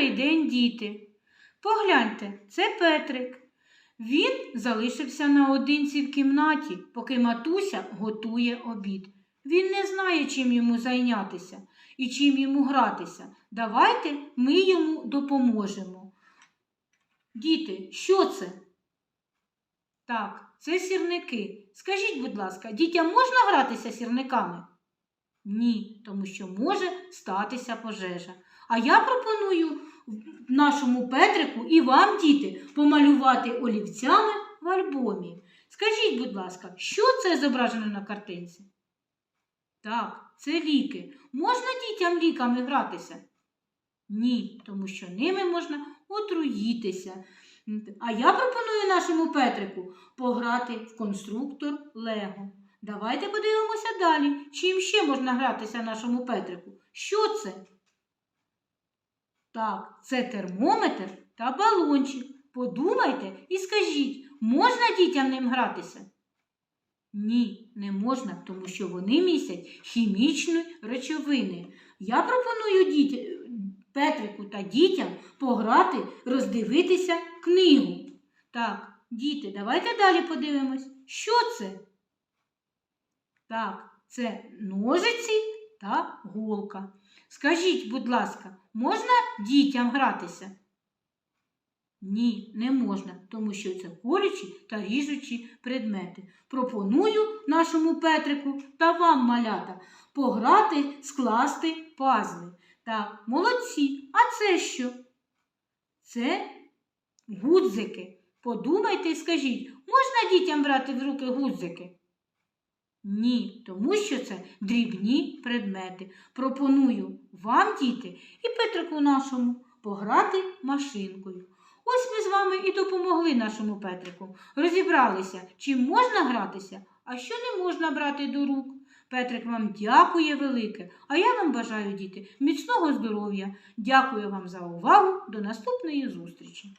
Добрий день, діти. Погляньте, це Петрик. Він залишився наодинці в кімнаті, поки матуся готує обід. Він не знає, чим йому зайнятися і чим йому гратися. Давайте ми йому допоможемо. Діти, що це? Так, це сірники. Скажіть, будь ласка, дітям можна гратися сірниками? Ні, тому що може статися пожежа. А я пропоную нашому Петрику і вам, діти, помалювати олівцями в альбомі. Скажіть, будь ласка, що це зображено на картинці? Так, це ліки. Можна дітям ліками гратися? Ні, тому що ними можна отруїтися. А я пропоную нашому Петрику пограти в конструктор Лего. Давайте подивимося далі, чим ще можна гратися нашому Петрику. Що це? Так, це термометр та балончик. Подумайте і скажіть, можна дітям ним гратися? Ні, не можна, тому що вони містять хімічні речовини. Я пропоную діті, Петрику та дітям пограти, роздивитися книгу. Так, діти, давайте далі подивимось, що це? Так, це ножиці та голка. Скажіть, будь ласка, можна дітям гратися? Ні, не можна, тому що це колючі та ріжучі предмети. Пропоную нашому Петрику та вам, малята, пограти, скласти пазли. Так, молодці. А це що? Це гудзики. Подумайте і скажіть, можна дітям брати в руки гудзики? Ні, тому що це дрібні предмети. Пропоную вам, діти, і Петрику нашому пограти машинкою. Ось ми з вами і допомогли нашому Петрику. Розібралися, чим можна гратися, а що не можна брати до рук. Петрик вам дякує велике, а я вам бажаю, діти, міцного здоров'я. Дякую вам за увагу. До наступної зустрічі!